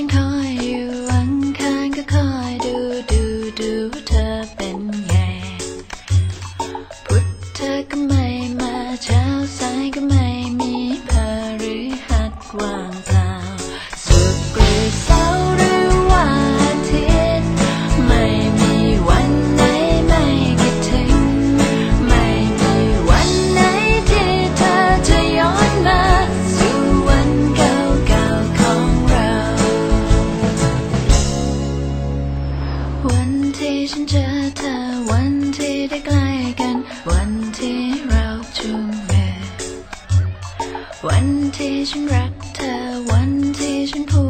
ฉันคอยอยู่ข้างก็คอยดูดูดูเธอเป็นไง พุทเธอก็ไม่มาเช้าสายก็ไม่มีพฤหัสว่ง Asian raptor, one Asian poodle.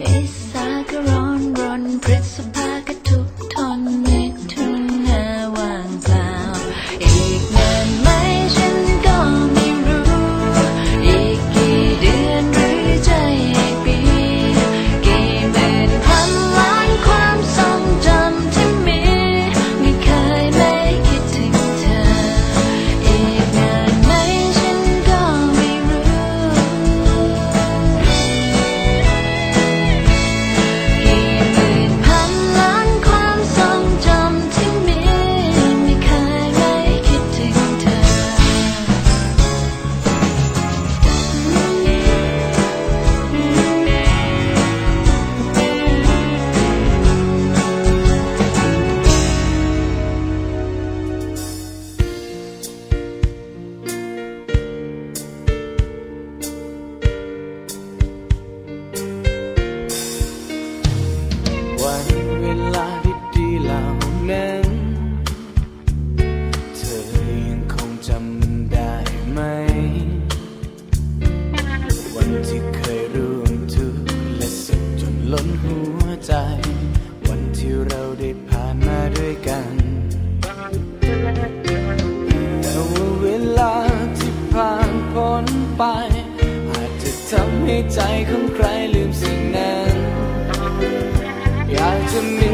It's like a run, run principle. วันเวลาดีๆเหล่านั้น เธอยังคงจำได้ไหม วันที่เคยร่วมทุกและสุขจนล้นหัวใจ วันที่เราได้ผ่านมาด้วยกัน แต่ว่าเวลาที่ผ่านพ้นไป อาจจะทำให้ใจของใครลืมสิ่งนั้น to me